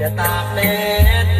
จะตากแดด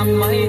năm mấy